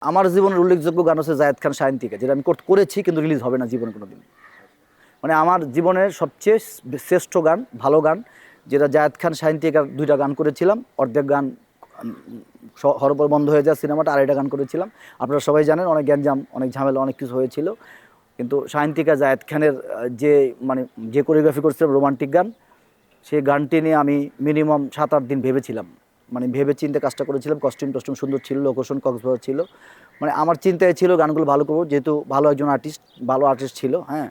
আমার জীবনের উল্লেখযোগ্য গান হচ্ছে জায়েদ খান সায়ন্তিকা যেটা আমি কর- করেছি কিন্তু রিলিজ হবে না জীবনে কোনো দিন মানে আমার জীবনের সবচেয়ে শ্রেষ্ঠ গান, ভালো গান, যেটা জায়েদ খান সায়ন্তিকার দুইটা গান করেছিলাম, অর্ধেক গান হরপর বন্ধ হয়ে যায় সিনেমাটা আড়াইটা গান করেছিলাম। আপনারা সবাই জানেন, অনেক গ্যাঞ্জাম, অনেক ঝামেলা, অনেক কিছু হয়েছিল। কিন্তু সায়ন্তিকা জায়েদ খানের যে মানে যে কোরিওগ্রাফি করছিলাম রোমান্টিক গান, সেই গানটি নিয়ে আমি মিনিমাম সাত, আট দিন ভেবেছিলাম। মানে ভেবে চিন্তে কাজটা করেছিলাম কস্টিউম টস্টিউম সুন্দর ছিল লোকেশন কক্সবাজার ছিল। মানে আমার চিন্তায় ছিল গানগুলো ভালো করব যেহেতু ভালো একজন আর্টিস্ট ভালো আর্টিস্ট ছিল হ্যাঁ।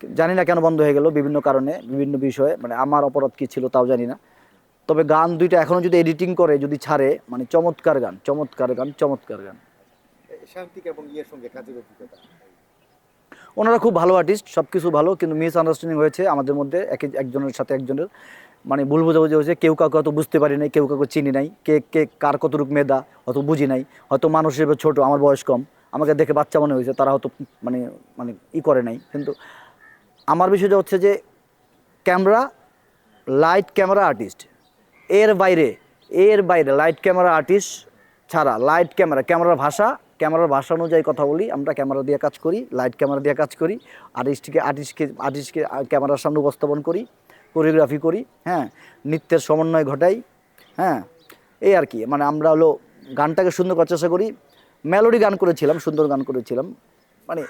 জানি না কেন বন্ধ হয়ে গেল বিভিন্ন কারণে বিভিন্ন বিষয়ে মানে আমার অপরাধ কী ছিল তাও জানি না। তবে গান দুইটা এখনও যদি এডিটিং করে যদি ছাড়ে মানে চমৎকার গান চমৎকার গান চমৎকার গান। শান্তিক এবং ইয়ের সঙ্গে কাজের অভিজ্ঞতা ওনারা খুব ভালো আর্টিস্ট সব কিছু ভালো কিন্তু মিস আন্ডারস্ট্যান্ডিং হয়েছে আমাদের মধ্যে এক একজনের সাথে একজনের। মানে ভুল বোঝাবুঝি হয়েছে, কেউ কাউকে অত বুঝতে পারি নাই, কেউ কাউকে চিনি নাই, কে কে কার কতটুকু মেধা, হয়তো বুঝি নাই, হয়তো মানুষ হিসেবে ছোটো, আমার বয়স কম, আমাকে দেখে বাচ্চা মনে হয়েছে, তারা হয়তো মানে মানে ই করে নাই। কিন্তু আমার বিষয়টা হচ্ছে যে, ক্যামেরা, লাইট ক্যামেরা আর্টিস্ট। এর বাইরে এর বাইরে লাইট ক্যামেরা আর্টিস্ট ছাড়া, লাইট ক্যামেরা, ক্যামেরার ভাষা ক্যামেরার ভাষা অনুযায়ী কথা বলি, আমরা ক্যামেরা দিয়ে কাজ করি, লাইট ক্যামেরা দিয়ে কাজ করি, আর্টিস্টকে আর্টিস্টকে আর্টিস্টকে ক্যামেরার সামনে উপস্থাপন করি। কোরিওগ্রাফি করি হ্যাঁ নৃত্যের সমন্বয় ঘটাই হ্যাঁ এই আর কি। মানে আমরা হলো গানটাকে সুন্দর করার চেষ্টা করি। মেলোডি গান করেছিলাম সুন্দর গান করেছিলাম। মানে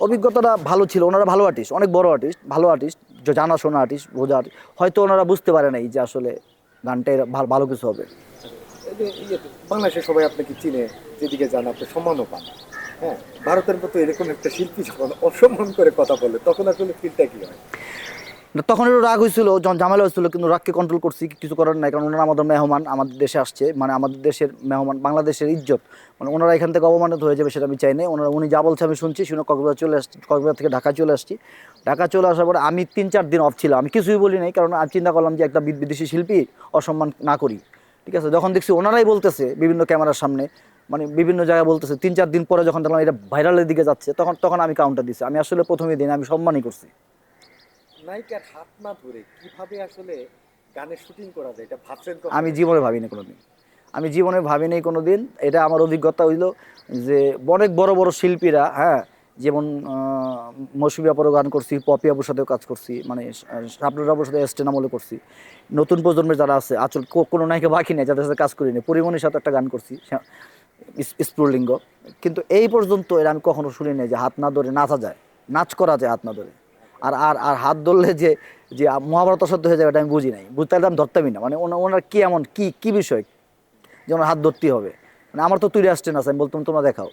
অভিজ্ঞতাটা ভালো ছিল ওনারা ভালো আর্টিস্ট অনেক বড় আর্টিস্ট ভালো আর্টিস্ট জানাশোনা আর্টিস্ট বোঝা আর্টিস্ট হয়তো ওনারা বুঝতে পারে নাই যে আসলে গানটা ভালো কিছু হবে। ইয়ে, বাংলাদেশের সবাই আপনাকে চিনে যেদিকে যান আপনি সম্মানও পান। হ্যাঁ ভারতের মতো এরকম একটা শিল্পী যখন অসম্মান করে কথা বলে তখন আসলে ফিলটা কী হয়? তখন একটু রাগ হয়েছিল ঝামেলা হয়েছিল, কিন্তু রাগকে কন্ট্রোল করছি, কিছু করার নাই, কারণ ওনারা আমাদের মেহমান, আমাদের দেশে আসছে মানে আমাদের দেশের মেহমান, বাংলাদেশের ইজ্জত মানে ওনারা এখান থেকে অবমানিত হয়ে যাবে সেটা আমি চাই না ওনারা, উনি যা বলছে আমি শুনছি, শুনে কক্সবাজার চলে আসছি, কক্সবাজার থেকে ঢাকা চলে আসছি ঢাকা চলে আসার পরে আমি তিন, চার দিন অফ ছিলাম, আমি কিছুই বলি নাই, কারণ আমি চিন্তা করলাম যে একটা বিদেশি শিল্পী অসম্মান না করি, ঠিক আছে? যখন দেখছি ওনারাই বলতেছে বিভিন্ন ক্যামেরার সামনে মানে বিভিন্ন জায়গায় বলতেছে, তিন, চার দিন পরে যখন দেখলাম এটা ভাইরালের দিকে যাচ্ছে, তখন তখন আমি কাউন্টার দিচ্ছি আমি আসলে প্রথমে দিন, আমি সম্মানই করছি। নায়িকার হাত না ধরে কীভাবে আসলে শুটিং করা যায়? এটা ভাবছেন আমি জীবনে ভাবিনি কোনো দিন আমি জীবনে ভাবিনি কোনো দিন এটা আমার অভিজ্ঞতা হইল যে অনেক বড় বড় শিল্পীরা হ্যাঁ যেমন মৌসুমী আপুরও গান করছি, পপি আপুর সাথেও কাজ করছি মানে শাবনুর আপুর সাথে এস্টেন আমলে করছি। নতুন প্রজন্মের যারা আছে, আচল কোনো নায়িকা বাকি নেই, যাদের সাথে কাজ করিনি পরিমণির সাথে একটা গান করছি স্ফুলিঙ্গ কিন্তু এই পর্যন্ত এরা আমি কখনো শুনি নাই যে হাত না ধরে নাচা যায়, নাচ করা যায় হাত না ধরে। আর আর আর হাত ধরলে যে যে মহাভারত অসাধ্য হয়ে যাবে এটা আমি বুঝি নাই। বুঝতে আমি ধরতামই না। মানে ওনা- ওনার কি এমন, কি কি বিষয়? যে ওনার হাত ধরতেই হবে। মানে আমার তো তুই আসছে না, আমি বলতাম তোমরা দেখাও।